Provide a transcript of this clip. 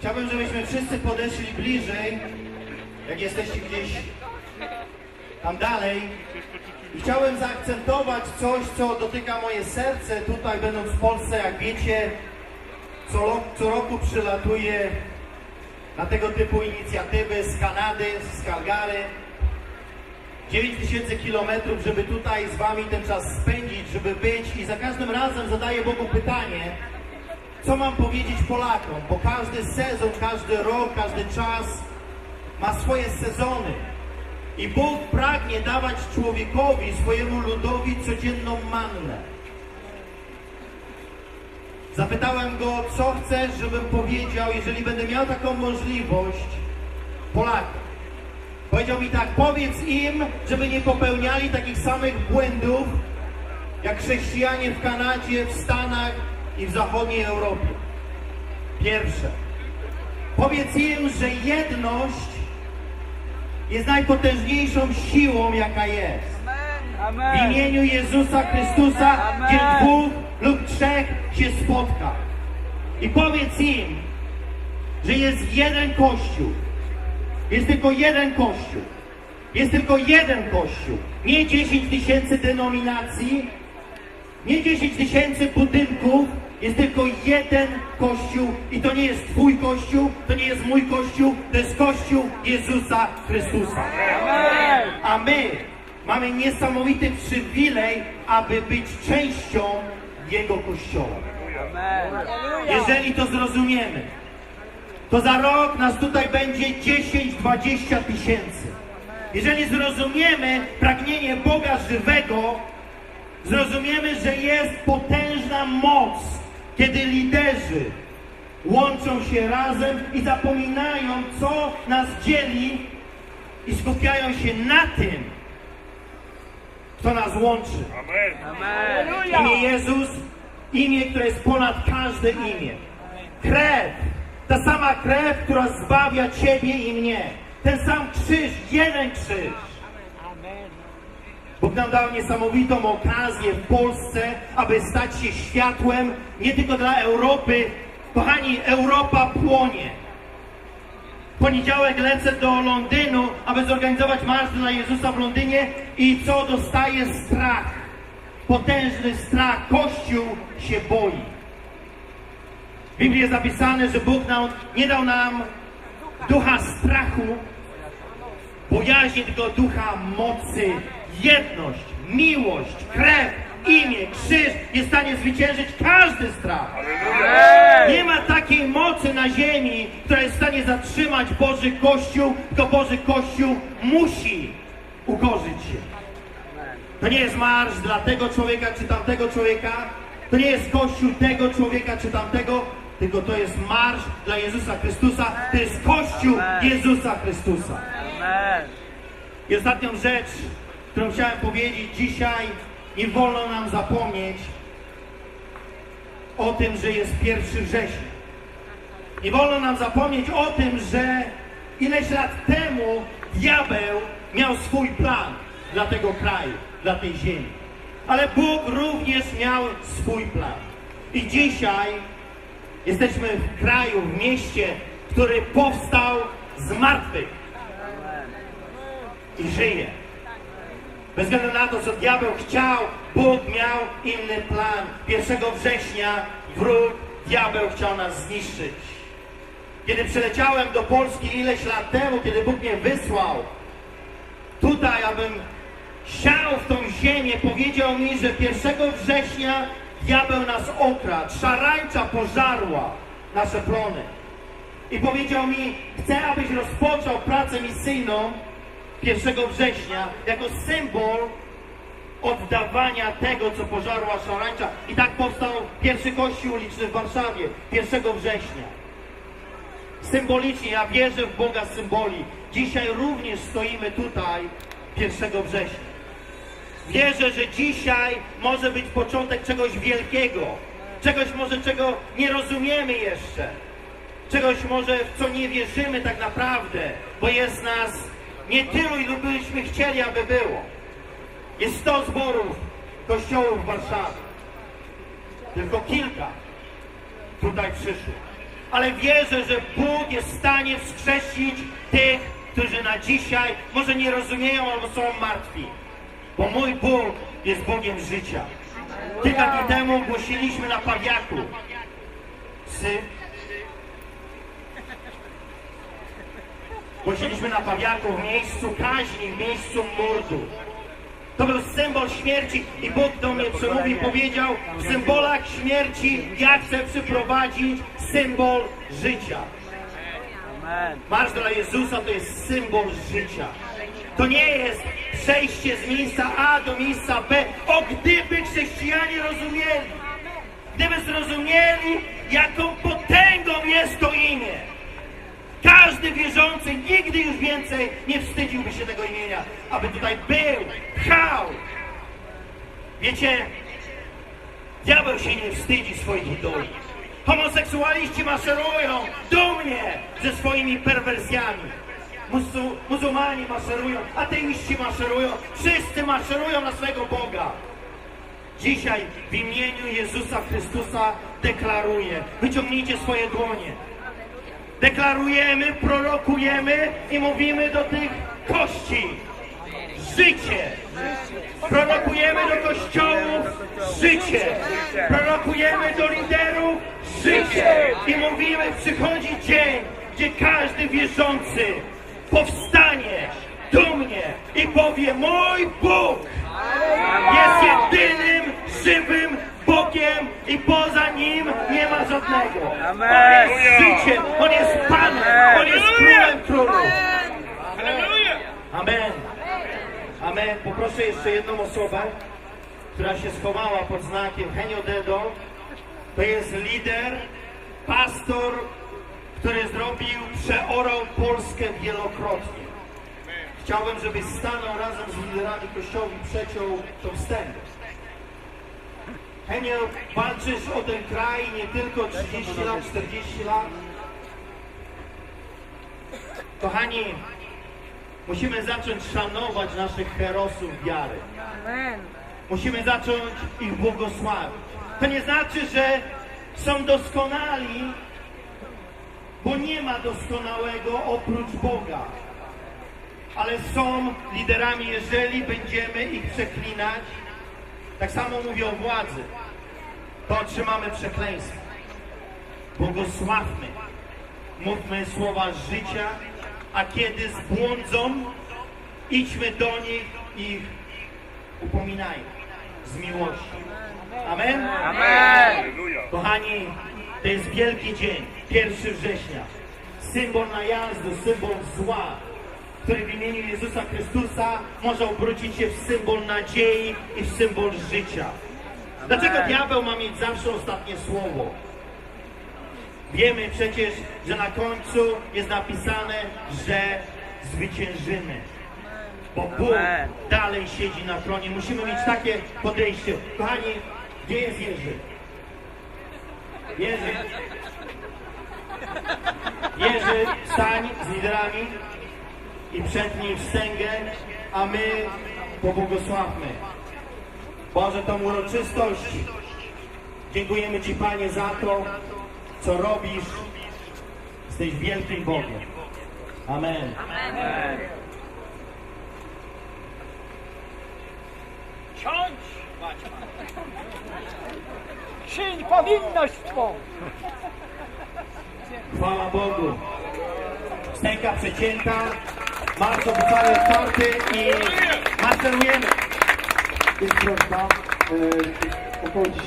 Chciałbym, żebyśmy wszyscy podeszli bliżej, jak jesteście gdzieś tam dalej. I chciałem zaakcentować coś, co dotyka moje serce. Tutaj będąc w Polsce, jak wiecie, co, co roku przylatuję na tego typu inicjatywy z Kanady, z Calgary. 9 tysięcy kilometrów, żeby tutaj z Wami ten czas spędzić, żeby być i za każdym razem zadaję Bogu pytanie, co mam powiedzieć Polakom, bo każdy sezon, każdy rok, każdy czas ma swoje sezony. I Bóg pragnie dawać człowiekowi, swojemu ludowi codzienną mannę. Zapytałem go, co chcesz, żebym powiedział, jeżeli będę miał taką możliwość Polakom. Powiedział mi tak, powiedz im, żeby nie popełniali takich samych błędów, jak chrześcijanie w Kanadzie, w Stanach i w zachodniej Europie. Pierwsze. Powiedz im, że jedność jest najpotężniejszą siłą, jaka jest. W imieniu Jezusa Chrystusa, gdzie dwóch lub trzech się spotka. I powiedz im, że jest jeden Kościół. Jest tylko jeden Kościół. Jest tylko jeden Kościół. Nie 10 tysięcy denominacji, nie 10 tysięcy budynków. Jest tylko jeden Kościół i to nie jest Twój Kościół, to nie jest mój Kościół, to jest Kościół Jezusa Chrystusa. Amen. A my mamy niesamowity przywilej, aby być częścią Jego Kościoła. Amen. Jeżeli to zrozumiemy, to za rok nas tutaj będzie 10-20 tysięcy. Jeżeli zrozumiemy pragnienie Boga żywego, zrozumiemy, że jest potężna moc, kiedy liderzy łączą się razem i zapominają, co nas dzieli i skupiają się na tym, co nas łączy. Amen. Imię Jezus, imię, które jest ponad każde imię. Krew, ta sama krew, która zbawia Ciebie i mnie. Ten sam krzyż, jeden krzyż. Bóg nam dał niesamowitą okazję w Polsce, aby stać się światłem nie tylko dla Europy. Kochani, Europa płonie. W poniedziałek lecę do Londynu, aby zorganizować marsz dla Jezusa w Londynie i co dostaję strach. Potężny strach. Kościół się boi. W Biblii jest napisane, że Bóg nam, nie dał nam ducha strachu, bojaźni, tylko ducha mocy, jedność, miłość, krew, imię, krzyż jest w stanie zwyciężyć każdy strach. Nie ma takiej mocy na ziemi, która jest w stanie zatrzymać Boży Kościół, tylko Boży Kościół musi ukorzyć się. To nie jest marsz dla tego człowieka czy tamtego człowieka, to nie jest Kościół tego człowieka czy tamtego, tylko to jest marsz dla Jezusa Chrystusa, to jest Kościół Jezusa Chrystusa. I ostatnią rzecz, którą chciałem powiedzieć dzisiaj, nie wolno nam zapomnieć o tym, że jest 1 września. Nie wolno nam zapomnieć o tym, że ileś lat temu diabeł miał swój plan dla tego kraju, dla tej ziemi. Ale Bóg również miał swój plan. I dzisiaj jesteśmy w kraju, w mieście, który powstał z martwych i żyje. Bez względu na to, co diabeł chciał, Bóg miał inny plan. 1 września wróg, diabeł chciał nas zniszczyć. Kiedy przyleciałem do Polski ileś lat temu, kiedy Bóg mnie wysłał, tutaj, abym siał w tą ziemię, powiedział mi, że 1 września diabeł nas okradł, szarańcza pożarła nasze plony. I powiedział mi, chcę, abyś rozpoczął pracę misyjną 1 września jako symbol oddawania tego, co pożarła szarańcza. I tak powstał pierwszy kościół uliczny w Warszawie 1 września. Symbolicznie, ja wierzę w Boga symboli. Dzisiaj również stoimy tutaj 1 września. Wierzę, że dzisiaj może być początek czegoś wielkiego. Czegoś może, czego nie rozumiemy jeszcze. Czegoś może, w co nie wierzymy tak naprawdę, bo jest nas nie tylu, ilu byśmy chcieli, aby było. Jest 100 zborów kościołów w Warszawie. Tylko kilka tutaj przyszło. ale wierzę, że Bóg jest w stanie wskrzesić tych, którzy na dzisiaj może nie rozumieją albo są martwi. Bo mój Bóg jest Bogiem życia. Kilka dni temu głosiliśmy na Pawiaku. Głosiliśmy na Pawiaku w miejscu kaźni, w miejscu mordu. To był symbol śmierci i Bóg do mnie przemówił powiedział w symbolach śmierci ja chcę przyprowadzić symbol życia. Marsz dla Jezusa to jest symbol życia. To nie jest przejście z miejsca A do miejsca B. O gdyby chrześcijanie rozumieli, gdyby zrozumieli, jaką potęgą jest to imię. Każdy nigdy już więcej nie wstydziłby się tego imienia, aby tutaj był, pchał. Wiecie, diabeł się nie wstydzi swoich idoli. Homoseksualiści maszerują dumnie ze swoimi perwersjami. Muzu, muzułmani maszerują, ateiści maszerują, wszyscy maszerują na swego Boga. Dzisiaj w imieniu Jezusa Chrystusa deklaruję, wyciągnijcie swoje dłonie. Deklarujemy, prorokujemy i mówimy do tych kości. Życie. Prorokujemy do kościołów życie. Prorokujemy do liderów życie. I mówimy, przychodzi dzień, gdzie każdy wierzący powstanie dumnie i powie, mój Bóg jest jedynym żywym Bogiem i poza Nim nie ma żadnego. Amen. On jest życiem, On jest Panem, On jest Królem Królów. Amen. Amen. Poproszę jeszcze jedną osobę, która się schowała pod znakiem Henio Dedo. To jest lider, pastor, który zrobił, przeorał Polskę wielokrotnie. Chciałbym, żebyś stanął razem z liderami kościoła i przeciął tą wstępę. Henio, walczysz o ten kraj nie tylko 30 lat, 40 lat. Kochani, musimy zacząć szanować naszych herosów wiary. Musimy zacząć ich błogosławić. To nie znaczy, że są doskonali, bo nie ma doskonałego oprócz Boga. Ale są liderami, jeżeli będziemy ich przeklinać, tak samo mówię o władzy, to otrzymamy przekleństwo. Błogosławmy, mówmy słowa życia, a kiedy zbłądzą, idźmy do nich i ich upominajmy z miłości. Amen? Amen. Kochani, to jest wielki dzień, 1 września. Symbol najazdu, symbol zła, który w imieniu Jezusa Chrystusa może obrócić się w symbol nadziei i w symbol życia. Dlaczego diabeł ma mieć zawsze ostatnie słowo? Wiemy przecież, że na końcu jest napisane, że zwyciężymy. Bo Bóg Amen. dalej siedzi na tronie. Musimy mieć takie podejście. Kochani, gdzie jest Jerzy? Jerzy. Jerzy, stań z liderami i przetnij wstęgę, a my pobłogosławmy. Boże, tą uroczystość dziękujemy Ci, Panie, za to, co robisz. Jesteś wielkim Bogiem. Amen. Ciąć! Czyń powinność twą! Chwała Bogu. Stęka przecięta, marsz oficjalny otwarty i maszerujemy. Jest prośba, e, około 10